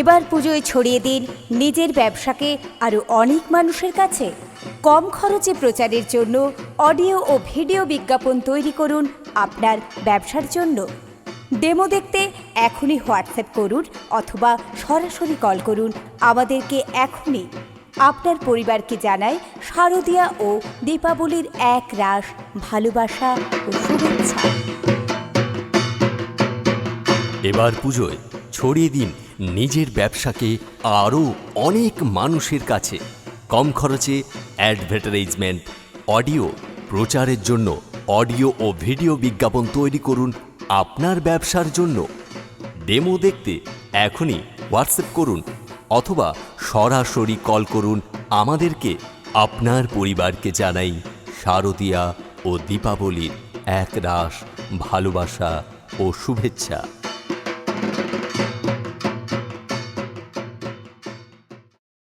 এবার পুজোয় ছড়িয়ে দিন নিজের ব্যবসাকে আরও অনেক মানুষের কাছে। কম খরচে প্রচারের জন্য অডিও ও ভিডিও বিজ্ঞাপন তৈরি করুন আপনার ব্যবসার জন্য। ডেমো দেখতে এখনই হোয়াটসঅ্যাপ করুন অথবা সরাসরি কল করুন আমাদেরকে এখনই। আপনার পরিবারকে জানায় শারদীয়া ও দীপাবলির এক রাস ভালোবাসা ও শুভেচ্ছা। এবার পুজোয় ছড়িয়ে দিন নিজের ব্যবসাকে আরও অনেক মানুষের কাছে। কম খরচে অ্যাডভার্টাইজমেন্ট অডিও প্রচারের জন্য অডিও ও ভিডিও বিজ্ঞাপন তৈরি করুন আপনার ব্যবসার জন্য। ডেমো দেখতে এখনই হোয়াটসঅ্যাপ করুন অথবা সরাসরি কল করুন আমাদেরকে। আপনার পরিবারকে জানাই শারদীয়া ও দীপাবলির এক রাস ভালোবাসা ও শুভেচ্ছা।